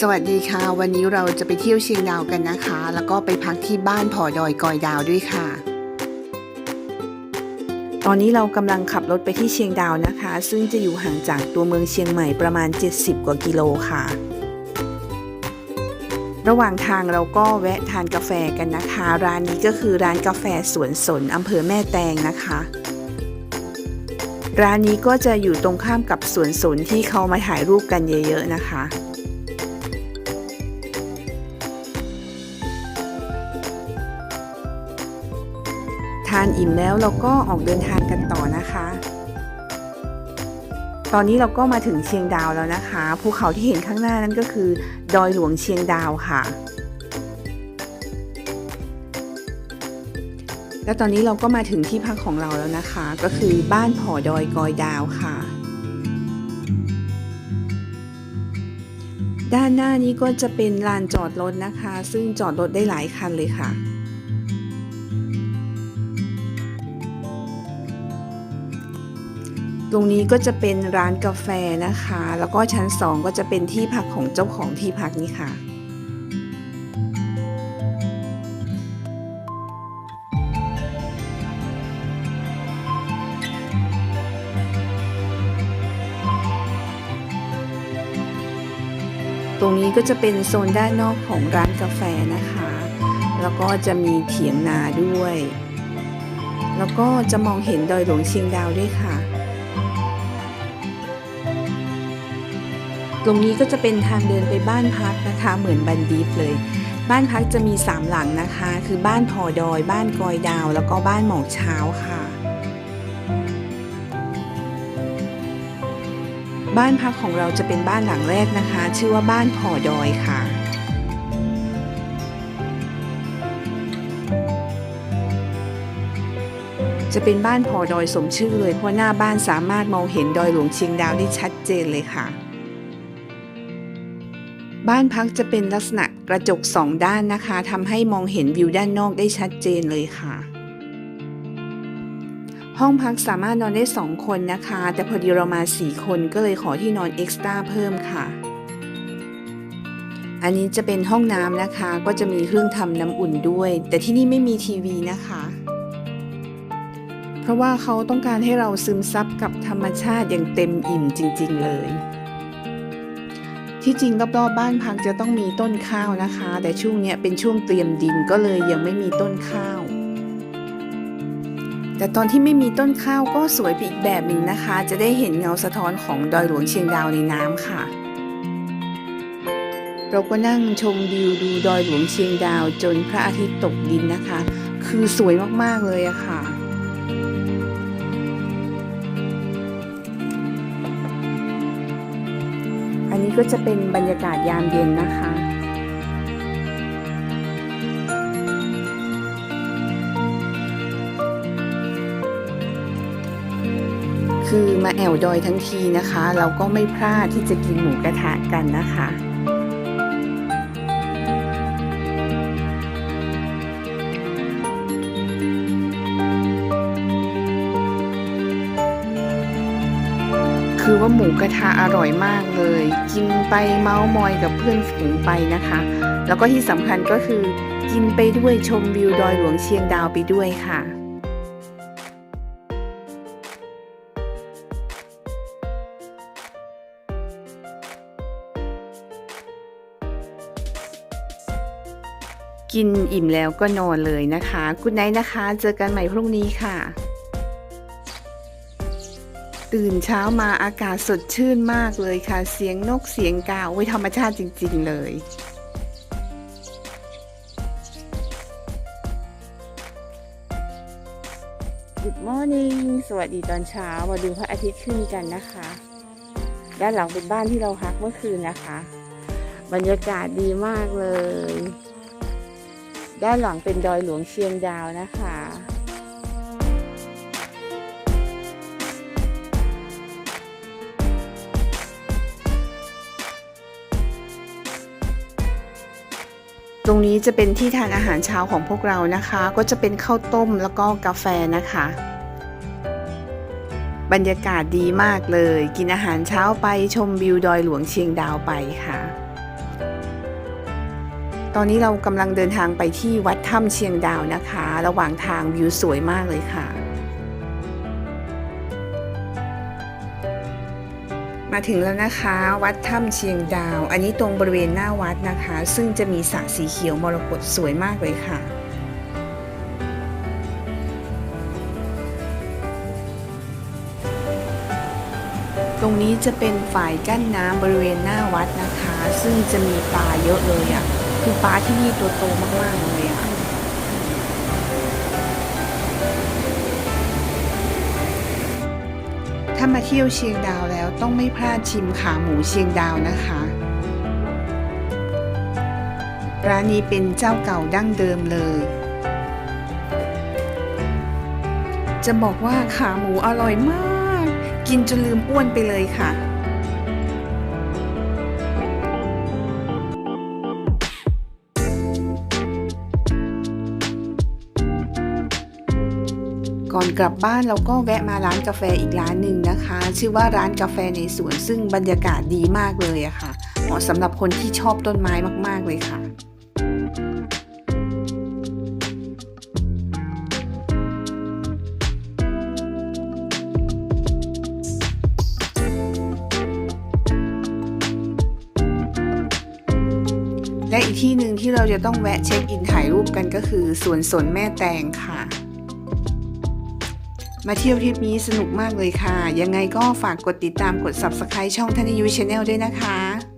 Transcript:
สวัสดีค่ะ วันนี้เราจะไปเที่ยวเชียงดาวกันนะคะ แล้วก็ไปพักที่บ้านผอดอยกอยดาวด้วยค่ะ ตอนนี้เรากำลังขับรถไปที่เชียงดาวนะคะ ซึ่งจะอยู่ห่างจากตัวเมืองเชียงใหม่ประมาณ 70 กว่ากิโลค่ะ ระหว่างทางเราก็แวะทานกาแฟกันนะคะ ร้านนี้ก็คือร้านกาแฟสวนสนอำเภอแม่แตงนะคะร้านนี้ก็จะอยู่ตรงข้ามกับสวนสนที่เขามาถ่ายรูปกันเยอะ ๆ นะคะานอิ่มแล้วเราก็ออกเดินทางกันต่อนะคะ ตอนนี้เราก็มาถึงเชียงดาวแล้วนะคะภูเขาที่เห็นข้างหน้านั้นก็คือ ดอยหลวงเชียงดาวค่ะ และตอนนี้เราก็มาถึงที่พักของเราแล้วนะคะ ก็คือบ้านผอดอยกอยดาวค่ะด้านหน้านี้ก็จะเป็นลานจอดรถนะคะ ซึ่งจอดรถได้หลายคันเลยค่ะ ตรงนี้ก็จะเป็นร้านกาแฟนะคะ แล้วก็ชั้น 2 ก็จะเป็นที่พักของเจ้าของที่พักนี้ค่ะตรงนี้ก็จะเป็นโซนด้านนอกของร้านกาแฟนะคะ แล้วก็จะมีเถียงนาด้วย แล้วก็จะมองเห็นดอยหลวงเชียงดาวด้วยค่ะ ตรงนี้ก็จะเป็นทางเดินไปบ้านพักนะคะ เหมือนบันดีฟเลย บ้านพักจะมีสามหลังนะคะ คือบ้านพอดอย บ้านกอยดาว แล้วก็บ้านหมอกเช้าค่ะ บ้านพักของเราจะเป็นบ้านหลังแรกนะคะ ชื่อว่าบ้านพอดอยค่ะจะเป็นบ้านพอดอยสมชื่อเลยเพราะหน้าบ้านสามารถมองเห็นดอยหลวงเชียงดาวได้ชัดเจนเลยค่ะ บ้านพักจะเป็นลักษณะกระจกสองด้านนะคะทำให้มองเห็นวิวด้านนอกได้ชัดเจนเลยค่ะ ห้องพักสามารถนอนได้ 2 คนนะคะ แต่พอดีเรามา 4 คนก็เลยขอที่นอนเอ็กซ์ตร้าเพิ่มค่ะ อันนี้จะเป็นห้องน้ำนะคะ ก็จะมีเครื่องทำน้ำอุ่นด้วย แต่ที่นี่ไม่มีทีวีนะคะเพราะว่าเขาต้องการให้เราซึมซับกับธรรมชาติอย่างเต็มอิ่มจริง ๆ เลย ที่จริงรอบๆบบ้านพักจะต้องมีต้นข้าวนะคะ แต่ช่วงนี้เป็นช่วงเตรียมดินก็เลยยังไม่มีต้นข้าว แต่ตอนที่ไม่มีต้นข้าวก็สวยไปอีกแบบหนึ่งนะคะ จะได้เห็นเงาสะท้อนของดอยหลวงเชียงดาวในน้ำค่ะ เราก็นั่งชมวิวดูดอยหลวงเชียงดาวจนพระอาทิตย์ตกดินนะคะ คือสวยมากๆเลยอะค่ะ อันนี้ก็จะเป็นบรรยากาศยามเย็นนะคะคือมาแอวดอยทั้งทีนะคะ เราก็ไม่พลาดที่จะกินหมูกระทะกันนะคะ คือว่าหมูกระทะอร่อยมากเลย กินไปเมาส์มอยกับเพื่อนฝูงไปนะคะ แล้วก็ที่สำคัญก็คือกินไปด้วยชมวิวดอยหลวงเชียงดาวไปด้วยค่ะกินอิ่มแล้วก็นอนเลยนะคะกุณไนนะคะ เจอกันใหม่พรุ่งนี้ค่ะ ตื่นเช้ามาอากาศสดชื่นมากเลยค่ะ เสียงนกเสียงกาไว้ยธรรมชาติจริง ๆ เลย Good morning สวัสดีตอนเช้ามาดูพระอาทิตย์ขึ้นกันนะคะ ด้านหลังเป็นบ้านที่เราพักเมื่อคืนนะคะ บรรยากาศดีมากเลย ด้านหลังเป็นดอยหลวงเชียงดาวนะคะ ตรงนี้จะเป็นที่ทานอาหารเช้าของพวกเรานะคะ ก็จะเป็นข้าวต้มแล้วก็กาแฟนะคะ บรรยากาศดีมากเลย กินอาหารเช้าไปชมวิวดอยหลวงเชียงดาวไปค่ะ ตอนนี้เรากำลังเดินทางไปที่วัดถ้ำเชียงดาวนะคะ ระหว่างทางวิวสวยมากเลยค่ะ มาถึงแล้วนะคะ วัดถ้ำเชียงดาว อันนี้ตรงบริเวณหน้าวัดนะคะ ซึ่งจะมีสระสีเขียวมรกตสวยมากเลยค่ะตรงนี้จะเป็นฝ่ายกั้นน้ำบริเวณหน้าวัดนะคะ ซึ่งจะมีปลาเยอะเลยอะ่ะ คือปลาที่นี่ตัวโตมากๆเลยอะ่ะถ้ามาเที่ยวเชียงดาวแล้ว ต้องไม่พลาดชิมขาหมูเชียงดาวนะคะ ร้านนี้เป็นเจ้าเก่าดั้งเดิมเลย จะบอกว่าขาหมูอร่อยมาก กินจนลืมอ้วนไปเลยค่ะ ก่อนกลับบ้านเราก็แวะมาร้านกาแฟอีกร้านหนึ่งนะคะ ชื่อว่าร้านกาแฟในสวนซึ่งบรรยากาศดีมากเลยอะค่ะ เหมาะสำหรับคนที่ชอบต้นไม้มาก ๆ เลยค่ะและอีกที่หนึ่งที่เราจะต้องแวะเช็คอินถ่ายรูปกันก็คือสวนสนแม่แตงค่ะ มาเที่ยวทริปนี้สนุกมากเลยค่ะ ยังไงก็ฝากกดติดตามกด Subscribe ช่องทนิยูชาแนลด้วยนะคะ